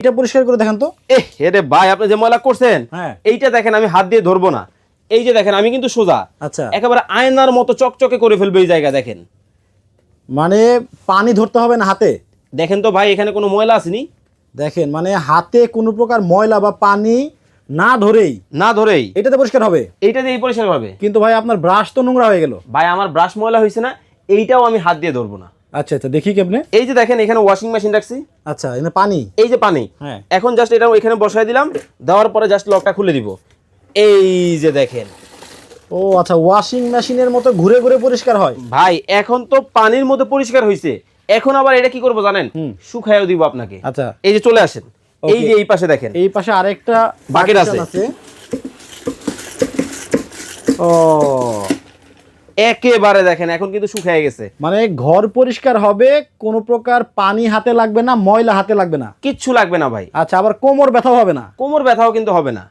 এটা পরিষ্কার করে দেখেন তো। এ রে ভাই আপনি যে ময়লা করছেন হ্যাঁ। এইটা দেখেন আমি হাত দিয়ে ধরবো না। এই যে দেখেন আমি কিন্তু সোজা। আচ্ছা। একেবারে আয়নার মতো চকচকে করে ফেলবে এই জায়গা দেখেন। মানে পানি ধরতে হবে না হাতে? দেখেন তো ভাই এখানে কোনো ময়লা আসেনি দেখেন মানে হাতে কোনো প্রকার ময়লা বা পানি না ধরেই না ধরেই। এটাতে পরিষ্কার হবে? এইটা দিয়ে পরিষ্কার হবে। কিন্তু ভাই আপনার ব্রাশ তো নোংরা হয়ে গেল। ভাই আমার ব্রাশ ময়লা হয়েছে না এইটাও আমি হাত দিয়ে ধরবো না। আচ্ছা আচ্ছা দেখি কেমনে এই যে দেখেন এখানে ওয়াশিং মেশিন রাখছি। আচ্ছা এখানে পানি? এই যে পানি। হ্যাঁ। এখন জাস্ট এটা এখানে বসাই দিলাম দেওয়ার পরে জাস্ট লকটা খুলে দিব। এই যে দেখেন। ও আচ্ছা ওয়াশিং মেশিনের মতো ঘুরে ঘুরে পরিষ্কার হয়? ভাই এখন তো পানির মধ্যে পরিষ্কার হয়েছে এখন আবার এটা কি করব জানেন? হুম। শুকাইও দিব আপনাকে। আচ্ছা। এই যে চলে আসেন। এই যে এই পাশে দেখেন। এই পাশে আরেকটা partition আছে। ও। একেবারে দেখেন এখন কিন্তু শুকিয়ে গেছে। মানে ঘর পরিষ্কার হবে কোনো প্রকার পানি হাতে লাগবে না ময়লা হাতে লাগবে না। কিচ্ছু লাগবে না ভাই। আচ্ছা আবার কোমর ব্যথাও হবে না। কোমর ব্যথাও কিন্তু হবে না।